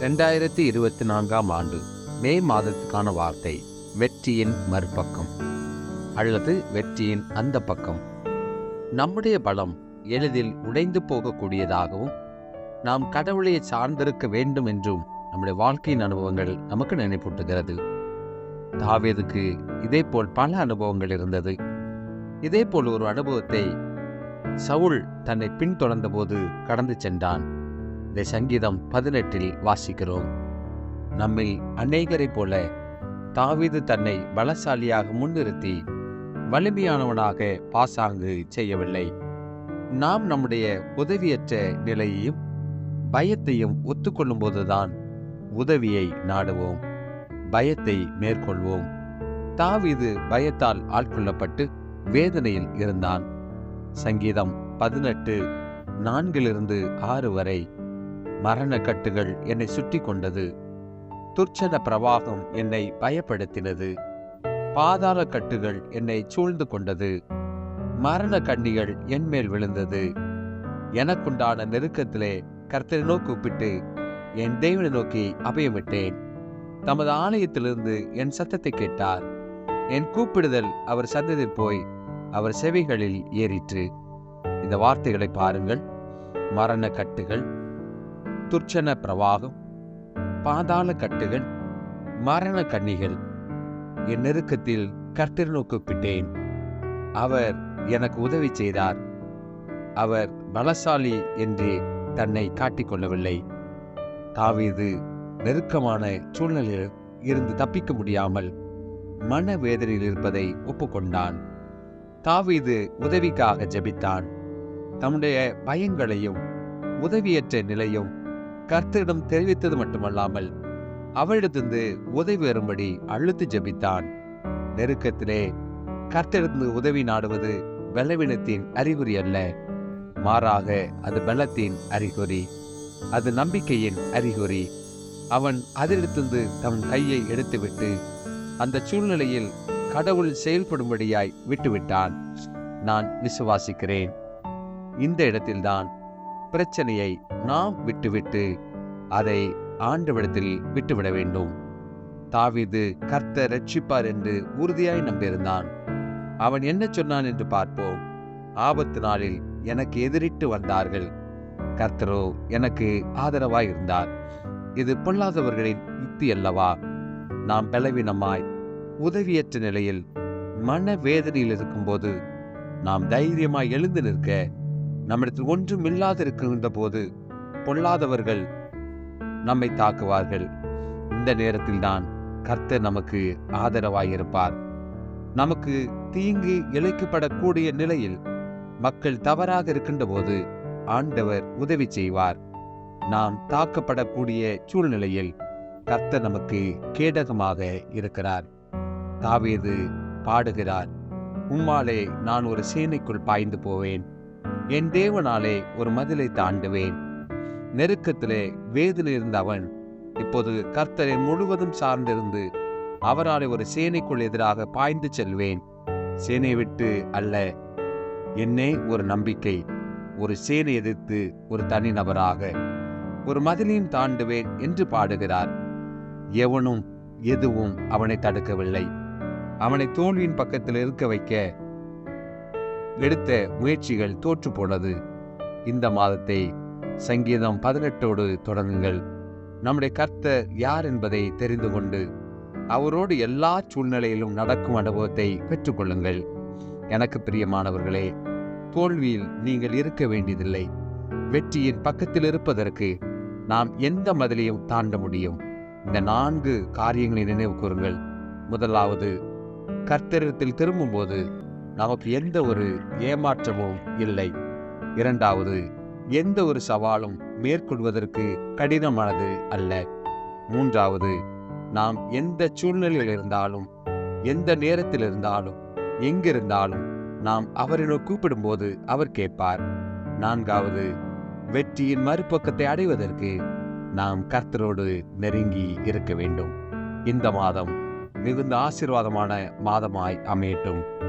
ரெண்டாயிரத்தி இருபத்தி நான்காம் ஆண்டு மே மாதத்துக்கான வார்த்தை வெற்றியின் மறுபக்கம். அல்லது வெற்றியின் அந்த பக்கம். நம்முடைய பலம் எளிதில் உடைந்து போகக்கூடியதாகவும் நாம் கடவுளை சார்ந்திருக்க வேண்டும் என்றும் நம்முடைய வாழ்க்கையின் அனுபவங்கள் நமக்கு நினைப்பூட்டுகிறது. தாவேதுக்கு இதே போல் பல அனுபவங்கள் இருந்தது. இதே போல் ஒரு அனுபவத்தை சவுல் தன்னை பின்தொடர்ந்த போது கடந்து சென்றான். இந்த சங்கீதம் பதினெட்டில் வாசிக்கிறோம். நம்மில் அநேகரைப் போல தாவிது தன்னை பலசாலியாக முன்னிறுத்தி வலிமையானவனாக பாசாங்கு செய்யவில்லை. நாம் நம்முடைய உதவியற்ற நிலையையும் பயத்தையும் ஒத்துக்கொள்ளும் போதுதான் உதவியை நாடுவோம். பயத்தை மேற்கொள்வோம். தாவிது பயத்தால் ஆட்கொள்ளப்பட்டு வேதனையில் இருந்தான். சங்கீதம் பதினெட்டு நான்கிலிருந்து ஆறு வரை மரண கட்டுகள் என்னை சுற்றி கொண்டது. துர்ச்சன பிரவாகம் என்னை பயப்படுத்தினது. பாதாள கட்டுகள் என்னை சூழ்ந்து கொண்டது. மரண கண்ணிகள் என்மேல் விழுந்தது. எனக்குண்டான நெருக்கத்திலே கர்த்தரை நோக்கி கூப்பிட்டு என் தேவனை நோக்கி அபயமிட்டேன் தமது ஆலயத்திலிருந்து என் சத்தத்தை கேட்டார். என் கூப்பிடுதல் அவர் சந்ததில் போய் அவர் செவிகளில் ஏறிற்று. இந்த வார்த்தைகளை பாருங்கள். மரண கட்டுகள் துர்ச்சன பிரவாகம் பாதாள கட்டுகள் மரண கண்ணிகள் என் நெருக்கத்தில் கர்த்தர் கூப்பிட்டேன் அவர் எனக்கு உதவி செய்தார். அவர் பலசாலி என்று தன்னை காட்டிக்கொள்ளவில்லை. தாவீது நெருக்கமான சூழ்நிலையில் இருந்து தப்பிக்க முடியாமல் மன வேதனையில் இருப்பதை ஒப்புக்கொண்டான். தாவீது உதவிக்காக ஜெபித்தான். தம்முடைய பயங்களையும் உதவியற்ற நிலையும் கர்த்தரிடம் தெரிவித்தது மட்டுமல்லாமல் அவளிடத்திலிருந்து உதவி வரும்படி அழுத்து ஜபித்தான். நெருக்கத்திலே கர்த்தரிடந்து உதவி நாடுவது பலவீனத்தின் அறிகுறி அல்ல. மாறாக அது பலத்தின் அறிகுறி அது நம்பிக்கையின் அறிகுறி. அவன் அதிலிருந்து தன் கையை எடுத்துவிட்டு அந்த சூழ்நிலையில் கடவுள் செயல்படும்படியாய் விட்டுவிட்டான். நான் விசுவாசிக்கிறேன். இந்த இடத்தில்தான் பிரச்சனையை நாம் விட்டுவிட்டு அதை ஆண்டவிடத்தில் விட்டுவிட வேண்டும். தாவிது கர்த்த ரட்சிப்பார் என்று உறுதியாய் நம்பியிருந்தான். அவன் என்ன சொன்னான் என்று பார்ப்போம். ஆபத்து நாளில் எனக்கு எதிரிட்டு வந்தார்கள். கர்த்தரோ எனக்கு ஆதரவாய் இருந்தார். இது பொல்லாதவர்களின் யுக்தி அல்லவா? நாம் பலவீனமாய் உதவியற்ற நிலையில் மன வேதனையில் இருக்கும்போது நாம் தைரியமாய் எழுந்து நிற்க நம்மிடத்தில் ஒன்றும் இல்லாதிருக்கின்ற போது பொல்லாதவர்கள் நம்மை தாக்குவார்கள். இந்த நேரத்தில் தான் கர்த்தர் நமக்கு ஆதரவாய் இருப்பார் நமக்கு தீங்கு இழைக்கப்படக்கூடிய நிலையில் மக்கள் தவறாக இருக்கின்ற போது ஆண்டவர் உதவி செய்வார். நாம் தாக்கப்படக்கூடிய சூழ்நிலையில் கர்த்தர் நமக்கு கேடகமாக இருக்கிறார். தாவேது பாடுகிறார் உம்மாலே நான் ஒரு சேனைக்குள் பாய்ந்து போவேன். என் தேவனாலே ஒரு மதிலை தாண்டுவேன். நெருக்கத்திலே வேதனை இருந்த அவன் இப்போது கர்த்தரை முழுவதும் சார்ந்திருந்து அவராலே ஒரு சேனைக்குள் எதிராக பாய்ந்து செல்வேன். சேனை விட்டு அல்ல என்னே ஒரு நம்பிக்கை ஒரு சேனை எதிர்த்து ஒரு தனிநபராக ஒரு மதிலையும் தாண்டுவேன் என்று பாடுகிறார். எவனும் எதுவும் அவனை தடுக்கவில்லை. அவனை தோல்வியின் பக்கத்தில் இருக்க வைக்க எடுத்த முயற்சிகள் தோற்று போனது. இந்த மாதத்தை சங்கீதம் பதினெட்டோடு தொடங்குங்கள். நம்முடைய கர்த்தர் யார் என்பதை தெரிந்து கொண்டு அவரோடு எல்லா சூழ்நிலையிலும் நடக்கும் அனுபவத்தை பெற்றுக்கொள்ளுங்கள். எனக்கு பிரியமானவர்களே தோல்வியில் நீங்கள் இருக்க வேண்டியதில்லை. வெற்றியின் பக்கத்தில் இருப்பதற்கு நாம் எந்த மதிலையும் தாண்ட முடியும். இந்த நான்கு காரியங்களை நினைவு கூறுங்கள். முதலாவது கர்த்தரிடத்தில் திரும்பும்போது நமக்கு எந்த ஒரு ஏமாற்றமும் இல்லை. இரண்டாவது எந்த ஒரு சவாலும் மேற்கொள்வதற்கு கடினமானது அல்ல. மூன்றாவது நாம் எந்த சூழ்நிலையில் இருந்தாலும் எந்த நேரத்தில் இருந்தாலும் எங்கிருந்தாலும் நாம் அவரை கூப்பிடும்போது அவர் கேட்பார். நான்காவது வெற்றியின் மறுபக்கத்தை அடைவதற்கு நாம் கர்த்தரோடு நெருங்கி இருக்க வேண்டும். இந்த மாதம் மிகுந்த ஆசீர்வாதமான மாதமாய் அமையட்டும்.